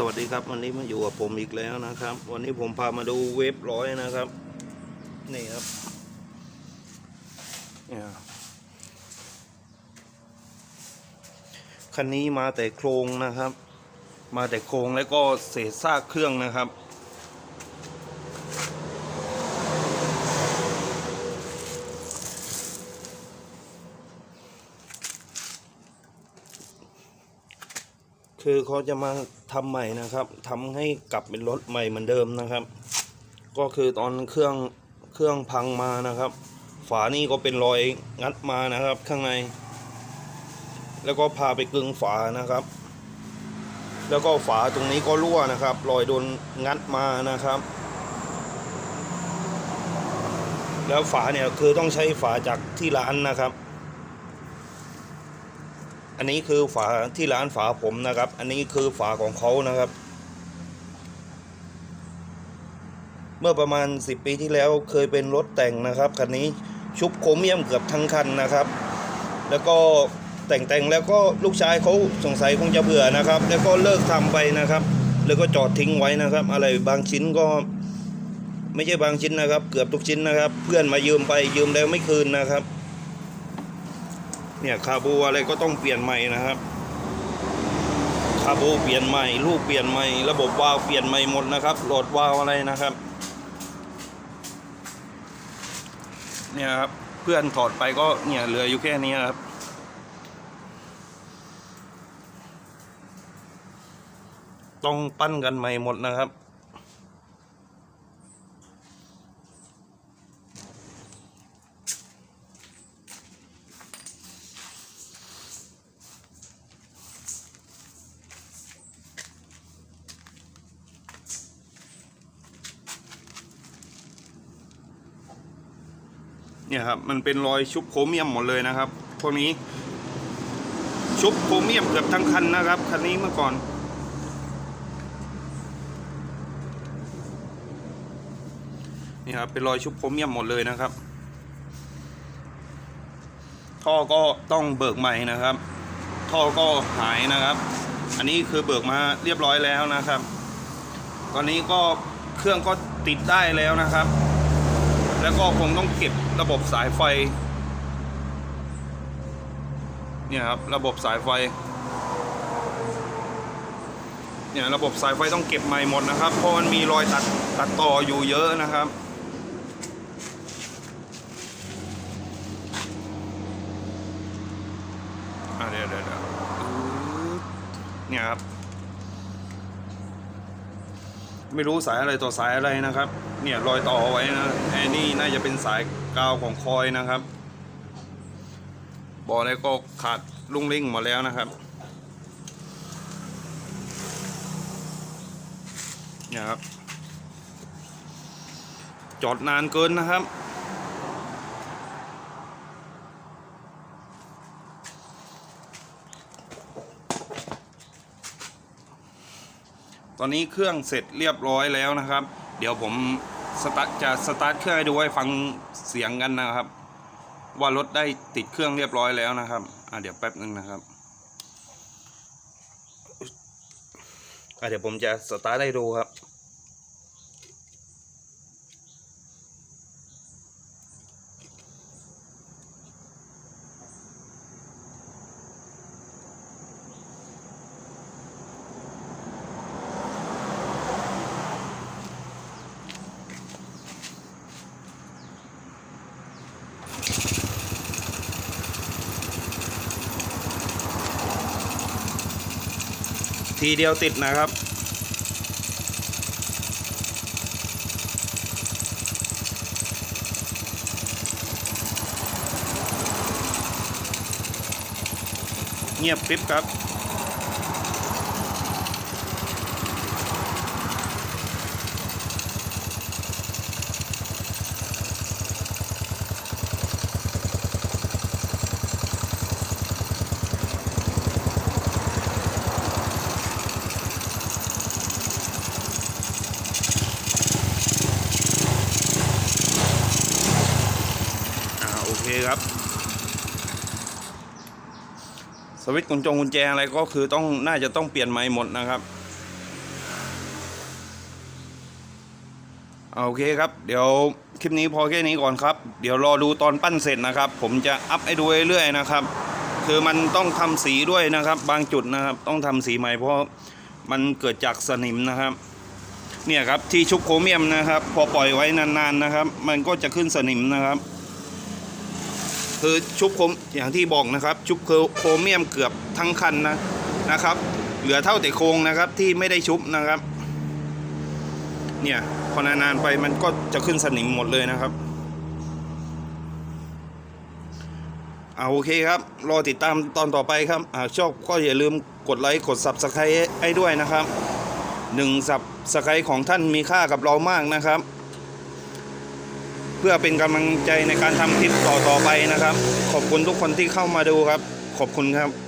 สวัสดีครับวันนี้มาอยู่กับผมอีกแล้วนะครับ วันนี้ผมพามาดูเว็บร้อยนะครับ นี่ครับเนี่ยคันนี้มาแต่โครงนะครับ มาแต่โครงแล้วก็เศษซากเครื่องนะครับ คือเขาจะมาทำใหม่นะครับทำให้กลับเป็นรถใหม่เหมือนเดิมนะครับ ก็คือตอนเครื่องเครื่องพังมานะครับ ฝานี่ก็เป็นรอยงัดมานะครับ ข้างใน แล้วก็พาไปกึงฝานะครับ แล้วก็ฝาตรงนี้ก็รั่วนะครับ รอยโดนงัดมานะครับแล้วฝาเนี่ยคือต้องใช้ฝาจากที่ร้านนะครับ อันนี้คือฝาที่ร้านฝาผมนะครับ อันนี้คือฝาของเขานะครับ เมื่อประมาณ 10 ปีที่แล้วเคยเป็นรถแต่งนะครับคันนี้ชุบโครเมียมเกือบทั้งคันนะครับ แล้วก็แต่งแต่งแล้วก็ลูกชายเขาสงสัยคงจะเบื่อนะครับ แล้วก็เลิกทำไปนะครับ แล้วก็จอดทิ้งไว้นะครับ อะไรบางชิ้นก็ไม่ใช่บางชิ้นนะครับ เกือบทุกชิ้นนะครับ เพื่อนมายืมไปยืมแล้วไม่คืนนะครับ เนี่ยคาบูอะไรก็ต้องเปลี่ยนใหม่นะครับคาบูเปลี่ยนใหม่ลูกเปลี่ยนใหม่ระบบวาล์วเปลี่ยนใหม่หมดนะครับโหลดวาล์วอะไรนะครับ เนี่ยครับเพื่อนถอดไปก็เนี่ยเหลืออยู่แค่นี้ครับต้องปั้นกันใหม่หมดนะครับ เนี่ยครับมันเป็นรอยชุบโครเมียมหมดเลยนะครับพวกนี้ ชุบโครเมียมเกือบทั้งคันนะครับคันนี้เมื่อก่อน นี่ครับเป็นรอยชุบโครเมียมหมดเลยนะครับ ท่อก็ต้องเบิกใหม่นะครับ ท่อก็หายนะครับ อันนี้คือเบิกมาเรียบร้อยแล้วนะครับ ตอนนี้ก็เครื่องก็ติดได้แล้วนะครับ แล้วก็คงต้องเก็บระบบสายไฟ เนี่ยครับระบบสายไฟ เนี่ยระบบสายไฟต้องเก็บใหม่หมดนะครับ เพราะมันมีรอยตัดตัดต่ออยู่เยอะนะครับเดี๋ยวเดี๋ยวเดี๋ยวเนี่ยครับ ไม่รู้สายอะไรต่อสายอะไรนะครับ เนี่ยรอยต่อไว้นะไอ้นี่น่าจะเป็นสายกาวของคอยนะครับบ่ออะไรก็ขาดลุ่งลิ่งหมดแล้วนะครับเนี่ยครับจอดนานเกินนะครับ อนนี้เครื่องเสร็จเรียบร้อยแล้วนะครับ เดี๋ยวผมสตาร์ทจะสตาร์ทเครื่องให้ดูให้ฟังเสียงกันนะครับ ว่ารถได้ติดเครื่องเรียบร้อยแล้วนะครับอะเดี๋ยวแป๊บหนึ่งนะครับอะเดี๋ยวผมจะสตาร์ทให้ดูครับ ทีเดียวติดนะครับ เงียบปิ๊บครับ โอเคครับ สวิตช์กุญจงกุญแจอะไรก็คือต้องน่าจะต้องเปลี่ยนใหม่หมดนะครับโอเคครับ เดี๋ยวคลิปนี้พอแค่นี้ก่อนครับ เดี๋ยวรอดูตอนปั้นเสร็จนะครับ ผมจะอัพให้ดูเรื่อยๆนะครับ คือมันต้องทำสีด้วยนะครับ บางจุดนะครับ ต้องทำสีใหม่เพราะมันเกิดจากสนิมนะครับ เนี่ยครับที่ชุบโครเมียมนะครับ พอปล่อยไว้นานๆนะครับ มันก็จะขึ้นสนิมนะครับ คือชุบโคมอย่างที่บอกนะครับ ชุบโครเมียมเกือบทั้งคันนะนะครับ เหลือเท่าแต่โครงนะครับที่ไม่ได้ชุบนะครับ เนี่ยพอนานๆไปมันก็จะขึ้นสนิมหมดเลยนะครับเอาโอเคครับ รอติดตามตอนต่อไปครับหากชอบก็อย่าลืมกดไลค์กด Subscribe ให้ด้วยนะครับหนึ่งสับสไครของท่านมีค่ากับเรามากนะครับ พื่อเป็นกำลังใจในการทำคลิปต่อๆไปนะครับ ขอบคุณทุกคนที่เข้ามาดูครับ ขอบคุณครับ